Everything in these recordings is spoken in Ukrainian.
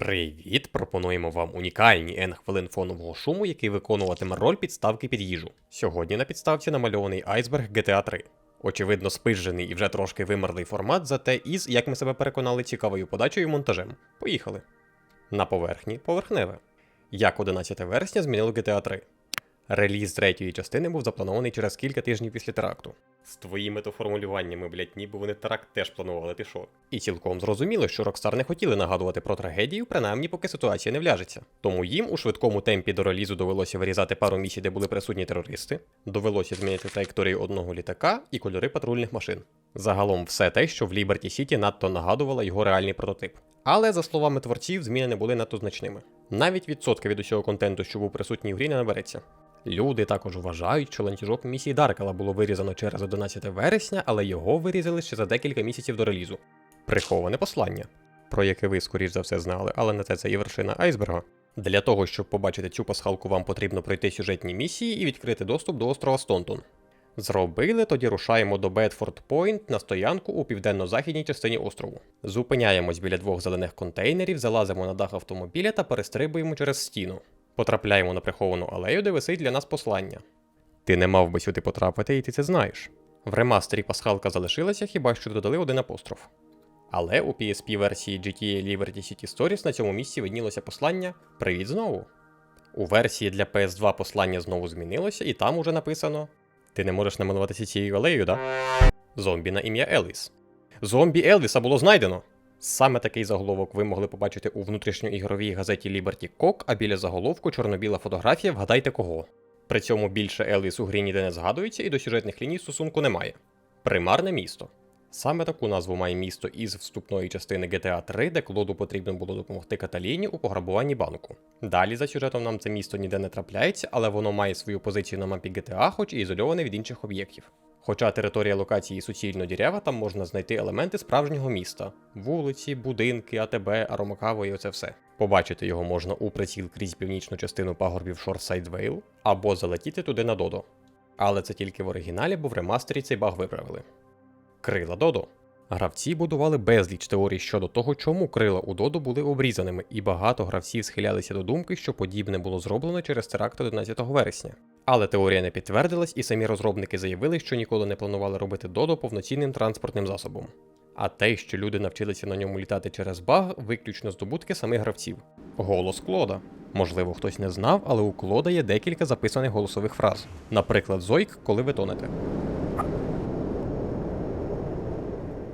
Привіт! Пропонуємо вам унікальні N хвилин фонового шуму, який виконуватиме роль підставки під їжу. Сьогодні на підставці намальований айсберг GTA 3. Очевидно, спижений і вже трошки вимерлий формат, зате із, як ми себе переконали, цікавою подачею і монтажем. Поїхали. На поверхні поверхневе. Як 11 вересня змінило GTA 3. Реліз третьої частини був запланований через кілька тижнів після теракту. З твоїми то формулюваннями, блять, ніби вони теракт теж планували, ти що? І цілком зрозуміло, що Rockstar не хотіли нагадувати про трагедію, принаймні поки ситуація не вляжеться. Тому їм у швидкому темпі до релізу довелося вирізати пару місій, де були присутні терористи, довелося змінити траєкторію одного літака і кольори патрульних машин. Загалом все те, що в Liberty City надто нагадувало його реальний прототип. Але, за словами творців, зміни не були надто значними. Навіть відсотка від усього контенту, що був присутній в грі, не набереться. Люди також вважають, що ланцюжок місії Даркала було вирізано через 11 вересня, але його вирізали ще за декілька місяців до релізу. Приховане послання, про яке ви, скоріш за все, знали, але на це це є вершина айсберга. Для того, щоб побачити цю пасхалку, вам потрібно пройти сюжетні місії і відкрити доступ до острова Стонтон. Зробили, тоді рушаємо до Бедфорд Пойнт на стоянку у південно-західній частині острову. Зупиняємось біля двох зелених контейнерів, залазимо на дах автомобіля та перестрибуємо через стіну. Потрапляємо на приховану алею, де висить для нас послання. Ти не мав би сюди потрапити, і ти це знаєш. В ремастері пасхалка залишилася, хіба що додали один апостроф. Але у PSP версії GTA Liberty City Stories на цьому місці виднілося послання Привіт знову. У версії для PS2 послання знову змінилося, і там уже написано: Ти не можеш намилуватися цією алеєю, да? Зомбі на ім'я Елвіс. Зомбі Елвіса було знайдено. Саме такий заголовок ви могли побачити у внутрішньоігровій газеті Liberty Cock, а біля заголовку чорно-біла фотографія Вгадайте кого. При цьому більше Елвіс у грі ніде не згадується і до сюжетних ліній стосунку немає. Примарне місто. Саме таку назву має місто із вступної частини GTA 3, де Клоду потрібно було допомогти Каталіні у пограбуванні банку. Далі за сюжетом нам це місто ніде не трапляється, але воно має свою позицію на мапі GTA, хоч і ізольоване від інших об'єктів. Хоча територія локації суцільно дірява, там можна знайти елементи справжнього міста: вулиці, будинки, АТБ, аромакаво і оце все. Побачити його можна у приціл крізь північну частину пагорбів Шорсайд Вейл або залетіти туди на Додо. Але це тільки в оригіналі, бо в ремастері цей баг виправили. Крила Додо. Гравці будували безліч теорій щодо того, чому крила у Додо були обрізаними, і багато гравців схилялися до думки, що подібне було зроблено через теракт 11 вересня. Але теорія не підтвердилась, і самі розробники заявили, що ніколи не планували робити Додо повноцінним транспортним засобом. А те, що люди навчилися на ньому літати через баг, виключно здобутки самих гравців. Голос Клода. Можливо, хтось не знав, але у Клода є декілька записаних голосових фраз. Наприклад, Зойк, коли ви тонете.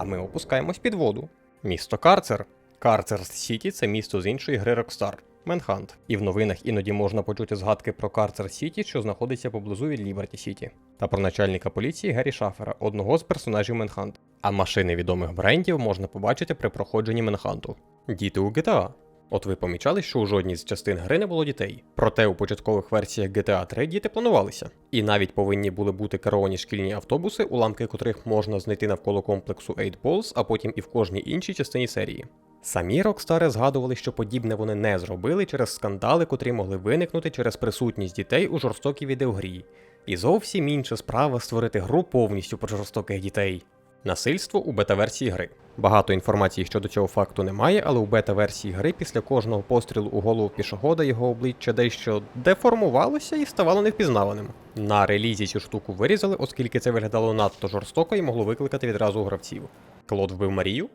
А ми опускаємось під воду. Місто Карцер. Карцер Сіті це місто з іншої гри Rockstar. Менхант. І в новинах іноді можна почути згадки про Карцер Сіті, що знаходиться поблизу від Ліберті Сіті, та про начальника поліції Гаррі Шафера, одного з персонажів Менхант. А машини відомих брендів можна побачити при проходженні Менханту. Діти у GTA. От ви помічали, що у жодній з частин гри не було дітей. Проте у початкових версіях GTA 3 діти планувалися. І навіть повинні були бути керовані шкільні автобуси, уламки котрих можна знайти навколо комплексу 8 Balls, а потім і в кожній іншій частині серії. Самі Рокстари згадували, що подібне вони не зробили через скандали, котрі могли виникнути через присутність дітей у жорстокій відеогрі. І зовсім інша справа створити гру повністю про жорстоких дітей. Насильство у бета-версії гри. Багато інформації щодо цього факту немає, але у бета-версії гри після кожного пострілу у голову пішохода його обличчя дещо деформувалося і ставало невпізнаваним. На релізі цю штуку вирізали, оскільки це виглядало надто жорстоко і могло викликати відразу у гравців. Клод вбив Марію.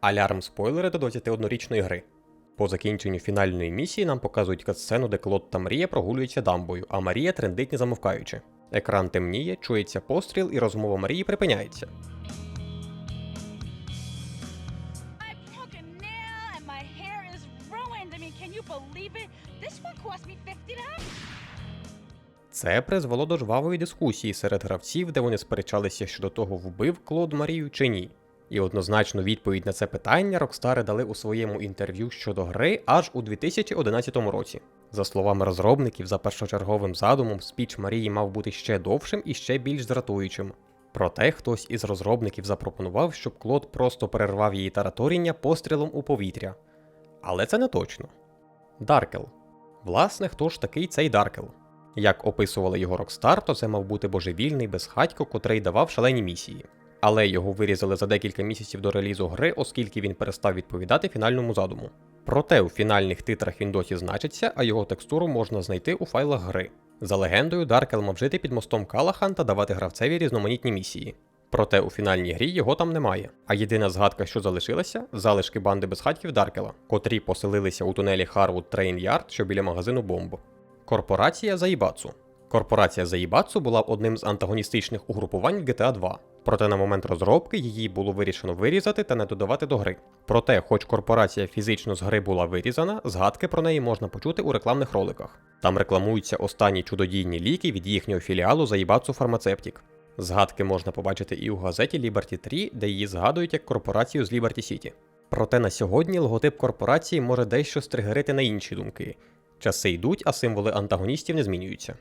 Алярм спойлери до 21-річної гри. По закінченню фінальної місії нам показують катсцену, де Клод та Марія прогулюються дамбою, а Марія трендить не замовкаючи. Екран темніє, чується постріл, і розмова Марії припиняється. Це призвело до жвавої дискусії серед гравців, де вони сперечалися щодо того, вбив Клод Марію чи ні. І однозначно відповідь на це питання Рокстари дали у своєму інтерв'ю щодо гри аж у 2011 році. За словами розробників, за першочерговим задумом, спіч Марії мав бути ще довшим і ще більш дратуючим. Проте хтось із розробників запропонував, щоб Клод просто перервав її тараторіння пострілом у повітря. Але це не точно. Даркел. Власне, хто ж такий цей Даркел? Як описували його Rockstar, то це мав бути божевільний безхатько, котрий давав шалені місії. але його вирізали за декілька місяців до релізу гри, оскільки він перестав відповідати фінальному задуму. Проте у фінальних титрах він досі значиться, а його текстуру можна знайти у файлах гри. За легендою, Даркел мав жити під мостом Калахан та давати гравцеві різноманітні місії. Проте у фінальній грі його там немає. А єдина згадка, що залишилася, залишки банди безхатьків Даркела, котрі поселилися у тунелі Харвуд Трейн Ярд, що біля магазину Бомб. Корпорація Заїбацу. Корпорація Заїбацу була одним з антагоністичних угрупувань GTA 2. Проте на момент розробки її було вирішено вирізати та не додавати до гри. Проте, хоч корпорація фізично з гри була вирізана, згадки про неї можна почути у рекламних роликах. Там рекламуються останні чудодійні ліки від їхнього філіалу Заїбацу Фармацевтік. Згадки можна побачити і у газеті Liberty 3, де її згадують як корпорацію з Liberty City. Проте на сьогодні логотип корпорації може дещо стригерити на інші думки. Часи йдуть, а символи антагоністів не змінюються.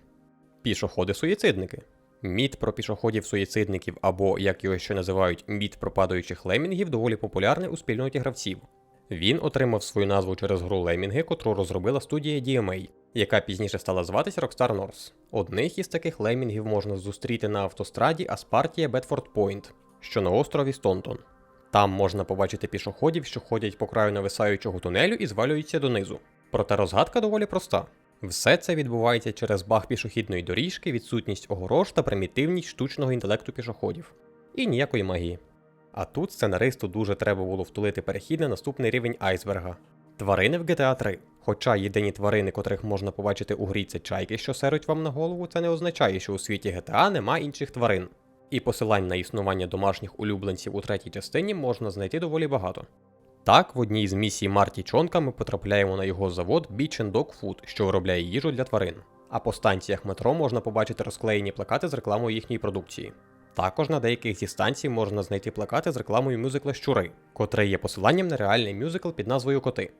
Пішоходи-суїцидники. Міт про пішоходів-суїцидників або, як його ще називають, міт про падаючих лемінгів доволі популярний у спільноті гравців. Він отримав свою назву через гру Лемінги, котру розробила студія DMA, яка пізніше стала зватись Rockstar North. Одних із таких лемінгів можна зустріти на автостраді Аспартія Бетфорд Пойнт, що на острові Стонтон. Там можна побачити пішоходів, що ходять по краю нависаючого тунелю і звалюються донизу. Проте розгадка доволі проста. Все це відбувається через баг пішохідної доріжки, відсутність огорож та примітивність штучного інтелекту пішоходів. І ніякої магії. А тут сценаристу дуже треба було втулити перехід на наступний рівень айсберга. Тварини в GTA 3. Хоча єдині тварини, котрих можна побачити у грі, це чайки, що серуть вам на голову, це не означає, що у світі GTA нема інших тварин. І посилань на існування домашніх улюбленців у третій частині можна знайти доволі багато. Так, в одній з місій Марті Чонка ми потрапляємо на його завод Beach Dog Food, що виробляє їжу для тварин. А по станціях метро можна побачити розклеєні плакати з рекламою їхньої продукції. Також на деяких зі станцій можна знайти плакати з рекламою мюзикла Щури, котре є посиланням на реальний мюзикл під назвою Коти.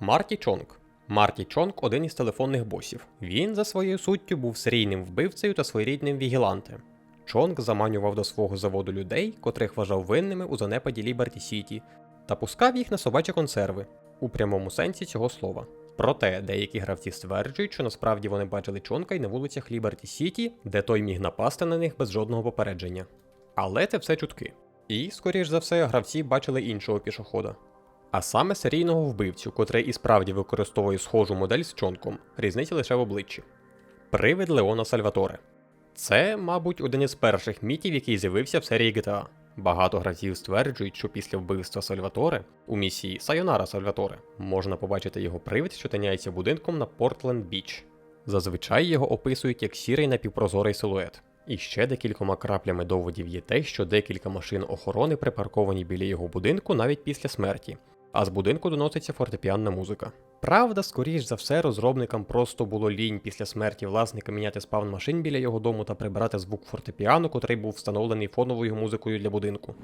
Марті Чонг. Марті Чонг один із телефонних босів. Він за своєю суттю був серійним вбивцею та своєрідним вігілантем. Чонг заманював до свого заводу людей, котрих вважав винними у занепаді Ліберті Сіті, та пускав їх на собачі консерви у прямому сенсі цього слова. Проте деякі гравці стверджують, що насправді вони бачили Чонка й на вулицях Ліберті Сіті, де той міг напасти на них без жодного попередження. Але це все чутки. І, скоріш за все, гравці бачили іншого пішохода. А саме серійного вбивцю, котрий і справді використовує схожу модель з чонком, різниця лише в обличчі. Привид Леона Сальваторе. Це, мабуть, один із перших мітів, який з'явився в серії GTA. Багато гравців стверджують, що після вбивства Сальваторе у місії Сайонара Сальваторе можна побачити його привид, що тиняється будинком на Портленд Біч. Зазвичай його описують як сірий напівпрозорий силует. І ще декількома краплями доводів є те, що декілька машин охорони припарковані біля його будинку навіть після смерті, а з будинку доноситься фортепіанна музика. Правда, скоріш за все, розробникам просто було лінь після смерті власника міняти спавн машин біля його дому та прибирати звук фортепіано, котрий був встановлений фоновою музикою для будинку.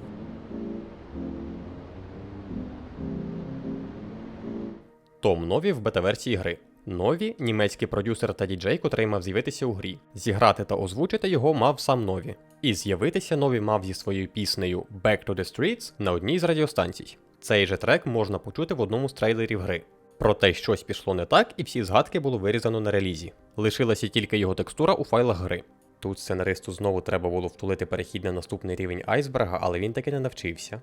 Том Нові в бета-версії гри. Нові німецький продюсер та діджей, котрий мав з'явитися у грі. Зіграти та озвучити його мав сам Нові. І з'явитися Нові мав зі своєю піснею Back to the Streets на одній з радіостанцій. Цей же трек можна почути в одному з трейлерів гри. Проте щось пішло не так, і всі згадки було вирізано на релізі. Лишилася тільки його текстура у файлах гри. Тут сценаристу знову треба було втулити перехід на наступний рівень айсберга, але він таки не навчився.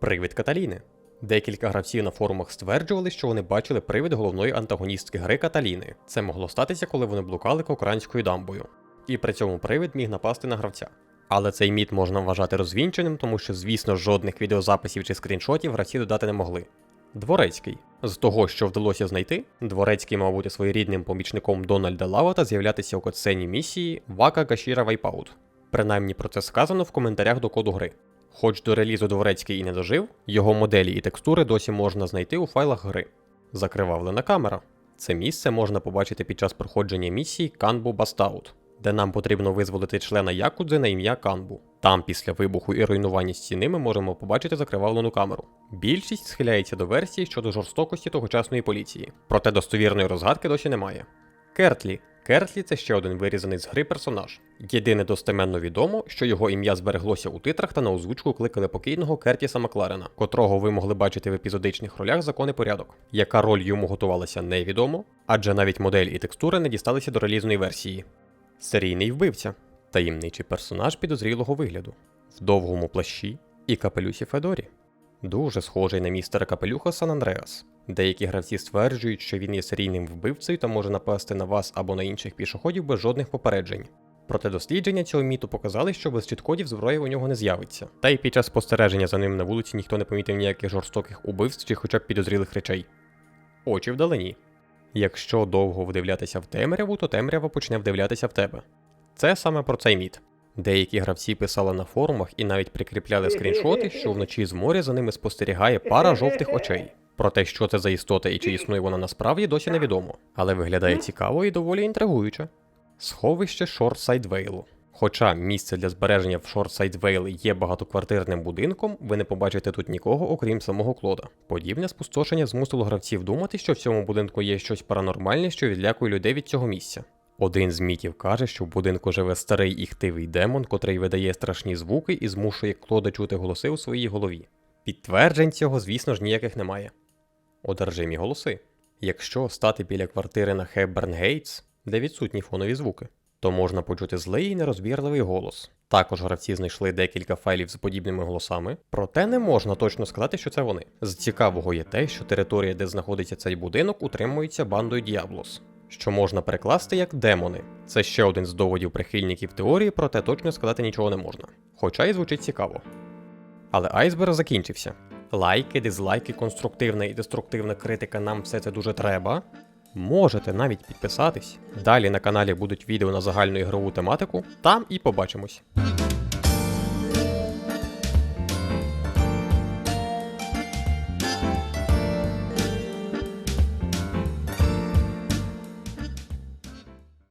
Привид Каталіни. Декілька гравців на форумах стверджували, що вони бачили привид головної антагоністки гри Каталіни. Це могло статися, коли вони блукали кокранською дамбою. І при цьому привид міг напасти на гравця. Але цей міт можна вважати розвінченим, тому що, звісно, жодних відеозаписів чи скріншотів гравці додати не могли. Дворецький. З того, що вдалося знайти, Дворецький мав бути своєрідним помічником Дональда Лава та з'являтися у катсцені місії Вака Гашіра Вайпаут. Принаймні про це сказано в коментарях до коду гри. Хоч до релізу Дворецький і не дожив, його моделі і текстури досі можна знайти у файлах гри. Закривавлена камера. Це місце можна побачити під час проходження місії Канбу Бастаут, де нам потрібно визволити члена Якудзи на ім'я Канбу. Там, після вибуху і руйнування стіни, ми можемо побачити закривавлену камеру. Більшість схиляється до версії щодо жорстокості тогочасної поліції, проте достовірної розгадки досі немає. Кертлі. Кертлі це ще один вирізаний з гри персонаж. Єдине достеменно відомо, що його ім'я збереглося у титрах та на озвучку кликали покійного Кертіса Макларена, котрого ви могли бачити в епізодичних ролях закон і порядок. Яка роль йому готувалася, невідомо, адже навіть модель і текстури не дісталися до релізної версії. Серійний вбивця таємничий персонаж підозрілого вигляду. в довгому плащі і капелюсі Федорі. Дуже схожий на містера Капелюха Сан Андреас. Деякі гравці стверджують, що він є серійним вбивцею та може напасти на вас або на інших пішоходів без жодних попереджень. Проте дослідження цього міту показали, що без чіткодів зброя у нього не з'явиться. Та й під час спостереження за ним на вулиці ніхто не помітив ніяких жорстоких убивств чи хоча б підозрілих речей. Очі вдалині. Якщо довго вдивлятися в темряву, то темрява почне вдивлятися в тебе. Це саме про цей міт. Деякі гравці писали на форумах і навіть прикріпляли скріншоти, що вночі з моря за ними спостерігає пара жовтих очей. Про те, що це за істота і чи існує вона насправді, досі невідомо, але виглядає цікаво і доволі інтригуюче. Сховище Шорсайдвейлу. Хоча місце для збереження в Шорсайдвейл є багатоквартирним будинком, ви не побачите тут нікого, окрім самого Клода. Подібне спустошення змусило гравців думати, що в цьому будинку є щось паранормальне, що відлякує людей від цього місця. Один з мітів каже, що в будинку живе старий і хтивий демон, котрий видає страшні звуки і змушує Клода чути голоси у своїй голові. Підтверджень цього, звісно ж, ніяких немає. Одержимі голоси. Якщо стати біля квартири на Хебберн Гейтс, де відсутні фонові звуки, то можна почути злий і нерозбірливий голос. Також гравці знайшли декілька файлів з подібними голосами, проте не можна точно сказати, що це вони. З цікавого є те, що територія, де знаходиться цей будинок, утримується бандою Діаблос, що можна перекласти як демони. Це ще один з доводів прихильників теорії, проте точно сказати нічого не можна. Хоча й звучить цікаво. Але айсберг закінчився. Лайки, дизлайки, конструктивна і деструктивна критика нам все це дуже треба. Можете навіть підписатись. Далі на каналі будуть відео на загальну ігрову тематику. Там і побачимось.